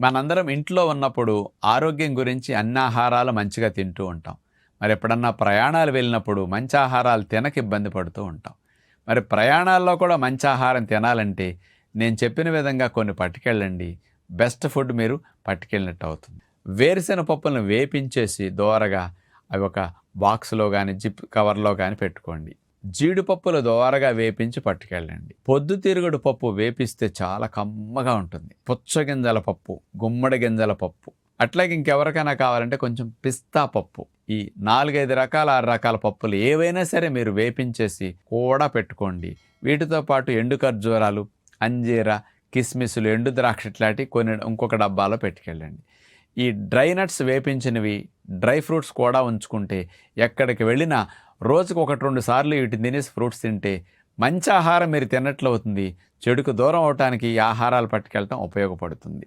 మనందరం ఇంట్లో ఉన్నప్పుడు ఆరోగ్యం గురించి అన్ని ఆహారాలు మంచిగా తింటూ ఉంటాం. మరి ఎప్పుడన్నా ప్రయాణాలు వెళ్ళినప్పుడు మంచి ఆహారాలు తినక ఇబ్బంది పడుతూ ఉంటాం. మరి ప్రయాణాల్లో కూడా మంచి ఆహారం తినాలంటే నేను చెప్పిన విధంగా కొన్ని పట్టుకెళ్ళండి. బెస్ట్ ఫుడ్ మీరు పట్టుకెళ్ళినట్టు అవుతుంది. వేరుశెనగ పప్పులను వేపించేసి దోరగా అవి ఒక బాక్స్లో కానీ జిప్ కవర్లో కానీ పెట్టుకోండి. జీడిపప్పులు దోరగా వేపించి పట్టుకెళ్ళండి. పొద్దుతిరుగుడు పప్పు వేపిస్తే చాలా కమ్మగా ఉంటుంది. పుచ్చగింజల పప్పు గుమ్మడి గింజల పప్పు. అట్లాగే ఇంకెవరికైనా కావాలంటే కొంచెం పిస్తా పప్పు. ఈ నాలుగైదు రకాల ఆరు రకాల పప్పులు ఏవైనా సరే మీరు వేపించేసి కూడా పెట్టుకోండి. వీటితో పాటు ఎండు ఖర్జూరాలు అంజీర కిస్మిస్లు ఎండు ద్రాక్ష ఇట్లాంటి కొన్ని ఇంకొక డబ్బాలో పెట్టుకెళ్ళండి. ఈ డ్రై నట్స్ వేపించినవి డ్రై ఫ్రూట్స్ కూడా ఉంచుకుంటే ఎక్కడికి వెళ్ళినా రోజుకు ఒకటి రెండు సార్లు ఇటు తినేసి ఫ్రూట్స్ తింటే మంచి ఆహారం మీరు తిన్నట్లు అవుతుంది. చెడుకు దూరం అవటానికి ఈ ఆహారాలు పట్టుకెళ్ళటం ఉపయోగపడుతుంది.